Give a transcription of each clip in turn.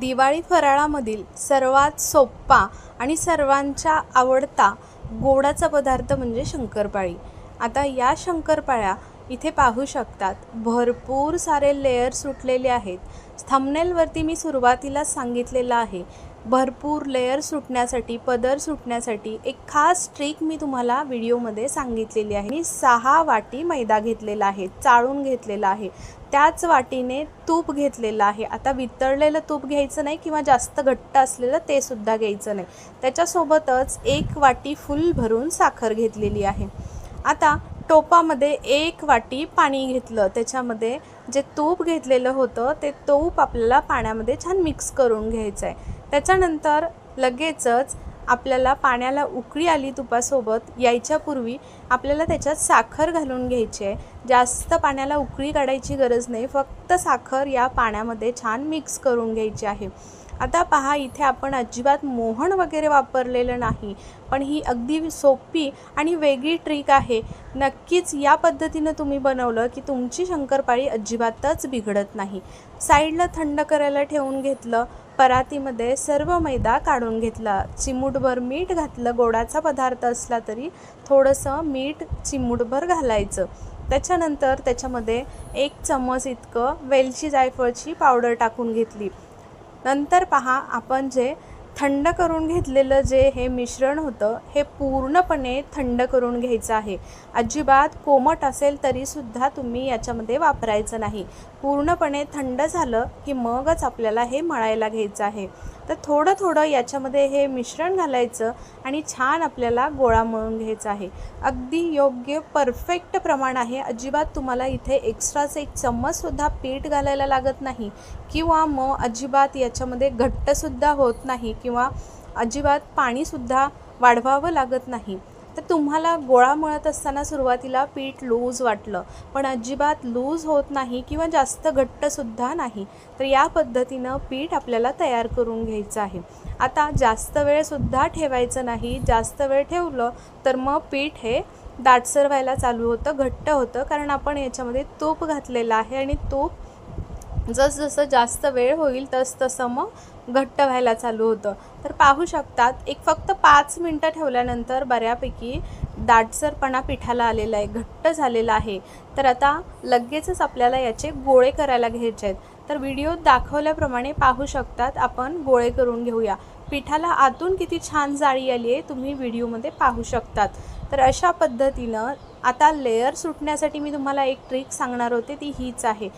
दिवाळी फराळामधील सर्वात सोप्पा आणि सर्वांच्या आवडता गोडाचा पदार्थ म्हणजे शंकरपाळी. आता या शंकरपाळ्या इथे पाहू शकतात. भरपूर सारे लेयर सुटलेले आहेत. थंबनेलवरती मी सुरुवातीला सांगितलेलं आहे. भरपूर लेयर सुटण्यासाठी पदर सुटण्यासाठी एक खास ट्रिक मी तुम्हाला व्हिडिओमध्ये सांगितलेली आहे. मी सहा वाटी मैदा घेतलेला आहे चाळून घेतलेला आहे. त्याच वाटीने तूप घेतलेलं आहे. आता वितळलेलं तूप घ्यायचं नाही किंवा जास्त घट्ट असलेलं ते सुद्धा घ्यायचं नाही. त्याच्यासोबतच एक वाटी फुल भरून साखर घेतलेली आहे. आता टोपामध्ये एक वाटी पाणी घेतलं. त्याच्यामध्ये जे तूप घेतलेलं होतं ते तूप आपल्याला पाण्यामध्ये छान मिक्स करून घ्यायचं आहे त्याच्यानंतर लगेचच आपल्याला पाण्याला उकळी आली तुपासोबत यायच्यापूर्वी आपल्याला त्याच्यात साखर घालून घ्यायची आहे. जास्त पाण्याला उकळी काढायची गरज नाही फक्त साखर या पाण्यामध्ये छान मिक्स करून घ्यायची आहे. आता पहा इथे आपण अजिबात मोहन वगैरे वापरलेलं नाही पण ही अगदी सोपी आणि वेगळी ट्रिक आहे. नक्कीच या पद्धतीनं तुम्ही बनवलं की तुमची शंकरपाळी अजिबातच बिघडत नाही. साईडला थंड करायला ठेवून घेतलं परातीमध्ये सर्व मैदा काढून घेतला. चिमूटभर मीठ घातलं. गोडाचा पदार्थ असला तरी थोडंसं मीठ चिमूटभर घालायचं. त्याच्यानंतर त्याच्यामध्ये एक चम्मच इतकं वेलची जायफळची पावडर टाकून घेतली. नंतर पहा आपण जे थंड करून घेतलेलं जे हे मिश्रण होतं हे पूर्णपणे थंड करून घ्यायचं आहे. अजिबात कोमट असेल तरीसुद्धा तुम्ही याच्यामध्ये वापरायचं नाही. पूर्णपणे थंड झालं की मगच आपल्याला हे मळायला घ्यायचं आहे. तर थोडं थोडं याच्यामध्ये हे मिश्रण घालायचं आणि छान आपल्याला गोळा मळून घ्यायचा आहे. अगदी योग्य परफेक्ट प्रमाण आहे. अजिबात तुम्हाला इथे एक्स्ट्राचं एक चम्मचसुद्धा पीठ घालायला लागत नाही किंवा मग अजिबात याच्यामध्ये घट्टसुद्धा होत नाही किंवा अजिबात पाणीसुद्धा वाढवावं लागत नाही. तर तुम्हाला गोळा मळत असताना सुरुवातीला पीठ लूज वाटलं पण अजिबात लूज होत नाही किंवा जास्त घट्टसुद्धा नाही. तर या पद्धतीनं पीठ आपल्याला तयार करून घ्यायचं आहे. आता जास्त वेळसुद्धा ठेवायचं नाही. जास्त वेळ ठेवलं तर मग पीठ हे दाटसर व्हायला चालू होतं घट्ट होतं कारण आपण याच्यामध्ये तूप घातलेलं आहे आणि तूप जसजसं जास्त वेळ होईल तस तसं मग घट्ट व्हायला चालू होतं. तर पाहू शकतात एक फक्त पाच मिनटं ठेवल्यानंतर बऱ्यापैकी दाटसरपणा पिठाला आलेला आहे घट्ट झालेला आहे. तर आता लगेचच आपल्याला याचे गोळे करायला घ्यायचे आहेत. तर व्हिडिओत दाखवल्याप्रमाणे पाहू शकतात आपण गोळे करून घेऊया. पिठाला आतून किती छान जाळी आली आहे तुम्ही व्हिडिओमध्ये पाहू शकतात. तर अशा पद्धतीनं आता लेअर सुटण्यासाठी मी तुम्हाला एक ट्रिक सांगणार होते ती हीच आहे.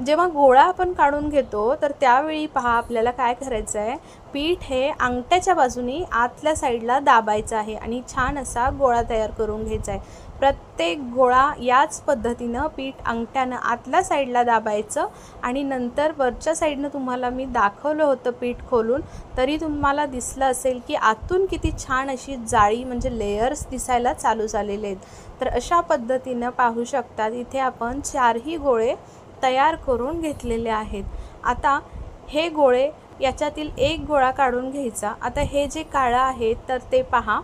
जेव्हा गोळा आपण काढून घेतो तर त्यावेळी पहा आपल्याला काय करायचं आहे? पीठ हे अंगठ्याच्या बाजूनी आतल्या साईडला दाबायचं आहे आणि छान असा गोळा तयार करून घ्यायचा आहे. प्रत्येक गोळा याच पद्धतीनं पीठ अंगठ्यानं आतल्या साईडला दाबायचं आणि नंतर वरच्या साईडनं तुम्हाला मी दाखवलं होतं पीठ खोलून तरी तुम्हाला दिसलं असेल की आतून किती छान अशी जाळी म्हणजे लेयर्स दिसायला चालू झालेले आहेत. तर अशा पद्धतीनं पाहू शकतात इथे आपण चारही गोळे तयार करून घेतलेले आहेत. आता हे गोळे याच्यातील एक गोळा काढून घ्यायचा. आता हे जे काळं आहे तर ते पहा.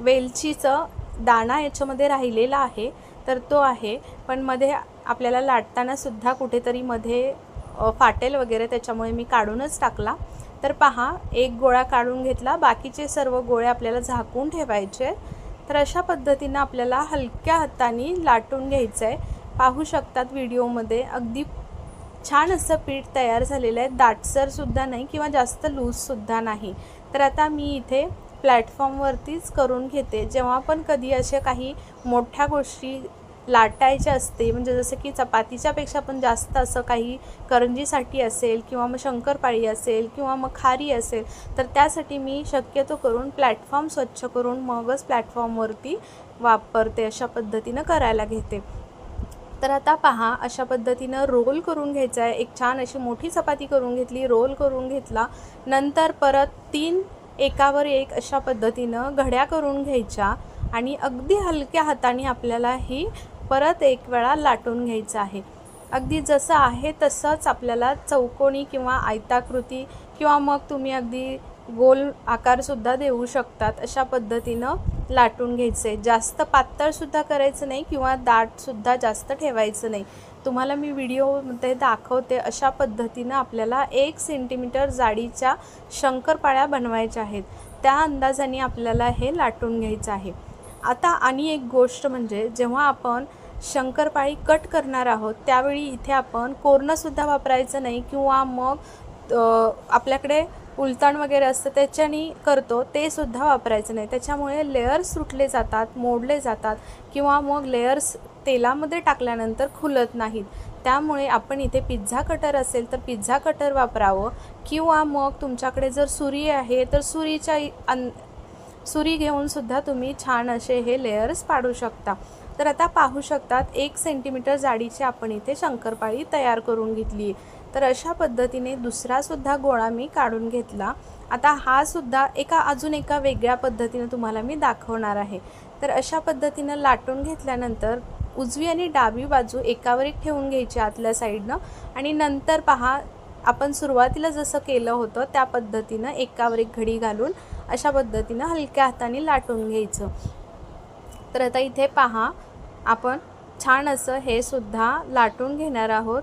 वेलचीचं दाणा याच्यामध्ये राहिलेला आहे तर तो आहे. पण मध्ये आपल्याला लाटताना सुद्धा कुठेतरी मध्ये फाटेल वगैरे त्याच्यामुळे मी काढूनच टाकला. तर पहा एक गोळा काढून घेतला. बाकीचे सर्व गोळे आपल्याला झाकून ठेवायचे तर अशा पद्धतीनं आपल्याला हलक्या हाताने लाटून घ्यायचं आहे पाहू शकतात व्हिडिओमध्ये. अगदी छान असं पीठ तयार झालेलं आहे. दाटसरसुद्धा नाही किंवा जास्त लूजसुद्धा नाही. तर आता मी इथे प्लॅटफॉर्मवरतीच करून घेते. जेव्हा पण कधी अशा काही मोठ्या गोष्टी लाटायच्या असते म्हणजे जसं की चपातीच्यापेक्षा पण जास्त असं काही करंजीसाठी असेल किंवा मग शंकरपाळी असेल किंवा मग खारी असेल तर त्यासाठी मी शक्यतो करून प्लॅटफॉर्म स्वच्छ करून मगच प्लॅटफॉर्मवरती वापरते अशा पद्धतीनं करायला घेते. तर आता पहा अशा पद्धतीनं रोल करून घ्यायचा आहे. एक छान अशी मोठी चपाती करून घेतली रोल करून घेतला. नंतर परत तीन एकावर एक अशा पद्धतीनं घड्या करून घ्यायच्या आणि अगदी हलक्या हाताने आपल्याला ही परत एक वेळा लाटून घ्यायचं आहे. अगदी जसं आहे तसंच आपल्याला चौकोनी किंवा आयताकृती किंवा मग तुम्ही अगदी गोल आकारसुद्धा देऊ शकतात अशा पद्धतीनं लाटून घ्यायचे. जास्त पातळसुद्धा करायचं नाही किंवा दाटसुद्धा जास्त ठेवायचं नाही. तुम्हाला मी व्हिडिओमध्ये दाखवते अशा पद्धतीनं आपल्याला एक सेंटीमीटर जाडीच्या शंकरपाळ्या बनवायच्या आहेत. त्या अंदाजाने आपल्याला हे लाटून घ्यायचं आहे. आता आणि एक गोष्ट म्हणजे जेव्हा आपण शंकरपाळी कट करणार आहोत त्यावेळी इथे आपण कोरणंसुद्धा वापरायचं नाही किंवा मग आपल्याकडे उलताण वगैरे असतं त्याच्याने करतो. ते सुद्धा वापरायचं नाही. त्याच्यामुळे लेयर्स सुटले जातात मोडले जातात किंवा मग लेयर्स तेलामध्ये टाकल्यानंतर खुलत नाहीत. त्यामुळे आपण इथे पिझ्झा कटर असेल तर पिझ्झा कटर वापरावं किंवा मग तुमच्याकडे जर सुरी आहे तर सुरीच्या अन सुरी घेऊन सुद्धा तुम्ही छान असे हे लेयर्स पाडू शकता. तर आता पाहू शकतात एक सेंटीमीटर जाडीची आपण इथे शंकरपाळी तयार करून घेतली तर अशा पद्धतीने दुसरासुद्धा गोळा मी काढून घेतला. आता हा सुद्धा एका अजून एका वेगळ्या पद्धतीनं तुम्हाला मी दाखवणार आहे. तर अशा पद्धतीनं लाटून घेतल्यानंतर उजवी आणि डावी बाजू एकावर एक ठेवून घ्यायची आतल्या साईडनं. आणि नंतर पहा आपण सुरुवातीला जसं केलं होतं त्या पद्धतीनं एकावर एक घडी घालून अशा पद्धतीनं हलक्या हाताने लाटून घ्यायचं. तर आता इथे पहा आपण छान असं हे सुद्धा लाटून घेणार आहोत.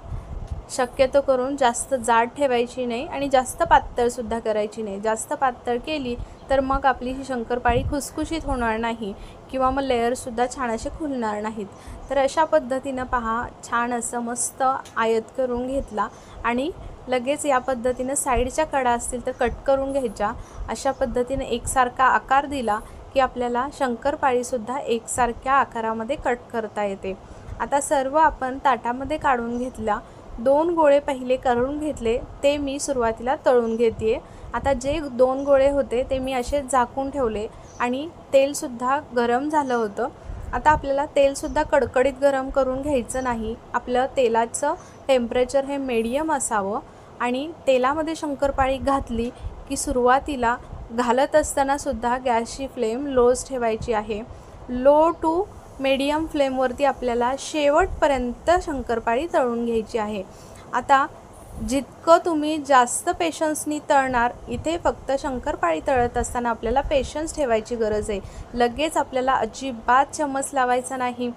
शक्यतो करून जास्त जाड ठेवायची नाही आणि जास्त पातळसुद्धा करायची नाही. जास्त पातळ केली तर मग आपली ही शंकरपाळी खुसखुशीत होणार नाही किंवा मग लेअरसुद्धा छान असे खुलणार नाहीत. तर अशा पद्धतीनं पहा छान असं मस्त आयत करून घेतला आणि लगेच या पद्धतीनं साईडच्या कडा असतील तर कट करून घ्यायच्या. अशा पद्धतीनं एकसारखा आकार दिला की आपल्याला शंकरपाळीसुद्धा एकसारख्या आकारामध्ये कट करता येते. आता सर्व आपण ताटामध्ये काढून घेतला दोन गोळे पहिले करून घेतले ते मी सुरुवातीला तळून घेते आता जे दोन गोळे होते ते मी असे झाकून ठेवले आणि तेलसुद्धा गरम झालं होतं. आता आपल्याला तेलसुद्धा कडकडीत गरम करून घ्यायचं नाही. आपलं तेलाचं टेम्परेचर हे मीडियम असावं. आणि तेलामध्ये शंकरपाळी घातली की सुरुवातीला घालत असतानासुद्धा गॅसची फ्लेम लोज ठेवायची आहे. लो टू मीडियम फ्लेमवरती आपल्याला शेवटपर्यंत शंकरपाळी तळून घ्यायची आहे. आता जितकं तुम्ही जास्त पेशन्सनी तळणार इथे फक्त शंकरपाळी तळत असताना आपल्याला पेशन्स ठेवायची गरज आहे. लगेच आपल्याला अजिबात चमच लावायचा नाही.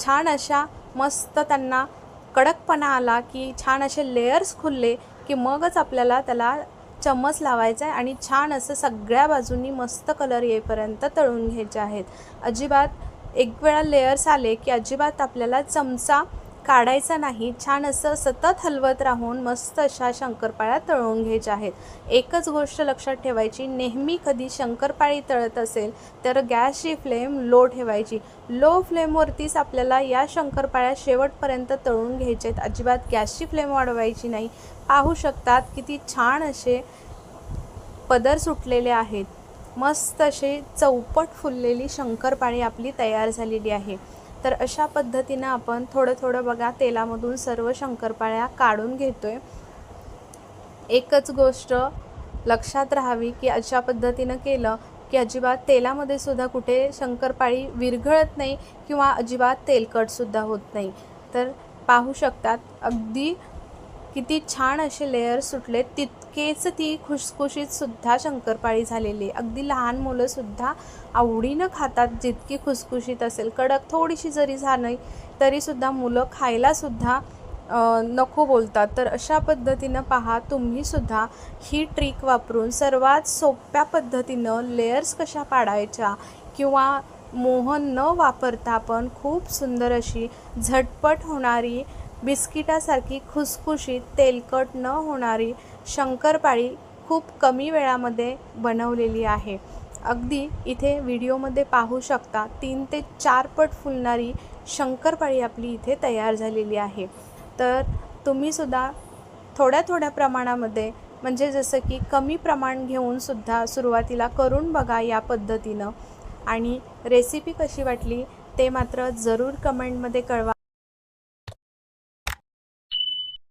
छान अशा मस्त त्यांना कडकपणा आला की छान असे लेयर्स खुलले की मगच आपल्याला त्याला चम्मच लावायचा आहे आणि छान असं सगळ्या बाजूंनी मस्त कलर येईपर्यंत तळून घ्यायचे आहेत. अजिबात एक वेळा लेयर्स आले की अजिबात आपल्याला चमचा काढायचा नाही. छान असं सतत हलवत राहून मस्त अशा शंकरपाळ्या तळून घ्यायच्या आहेत. एकच गोष्ट लक्षात ठेवायची नेहमी कधी शंकरपाळी तळत असेल तर गॅसची फ्लेम लो ठेवायची. लो फ्लेमवरतीच आपल्याला या शंकरपाळ्या शेवटपर्यंत तळून घ्यायच्या आहेत. अजिबात गॅसची फ्लेम वाढवायची नाही. पाहू शकतात किती छान असे पदर सुटलेले आहेत. मस्त अशी चौपट फुललेली शंकरपाळी आपली तयार झालेली आहे. तर अशा पद्धतीनं आपण थोडं थोडं बघा तेलामधून सर्व शंकरपाळ्या काढून घेतोय. एकच गोष्ट लक्षात राहावी की अशा पद्धतीनं केलं की अजिबात तेलामध्ये सुद्धा कुठे शंकरपाळी विरघळत नाही किंवा अजिबात तेलकटसुद्धा होत नाही. तर पाहू शकतात अगदी किती छान असे लेयर सुटले तितकेच ती खुसखुशीत सुद्धा शंकरपाळी झालेली अगदी लहान मुलंसुद्धा आवडीनं खातात जितकी खुसखुशीत असेल कडक थोडीशी जरी झाली तरीसुद्धा मुलं खायलासुद्धा नको बोलतात. तर अशा पद्धतीनं पहा तुम्हीसुद्धा ही ट्रिक वापरून सर्वात सोप्या पद्धतीनं लेयर्स कशा पाडायच्या किंवा मोहन न वापरता पण खूप सुंदर अशी झटपट होणारी बिस्किटासारखी खुसखुशीत तेलकट न होणारी शंकरपाळी खूप कमी वेळामध्ये बनवलेली आहे. अगदी इथे व्हिडिओमध्ये पाहू शकता तीन ते चार पट फुलणारी शंकरपाळी आपली इथे तयार झालेली आहे. तर तुम्हीसुद्धा थोड्या थोड्या प्रमाणामध्ये म्हणजे जसं की कमी प्रमाण घेऊन सुद्धा सुरुवातीला करून बघा या पद्धतीनं. आणि रेसिपी कशी वाटली ते मात्र जरूर कमेंटमध्ये कळवा.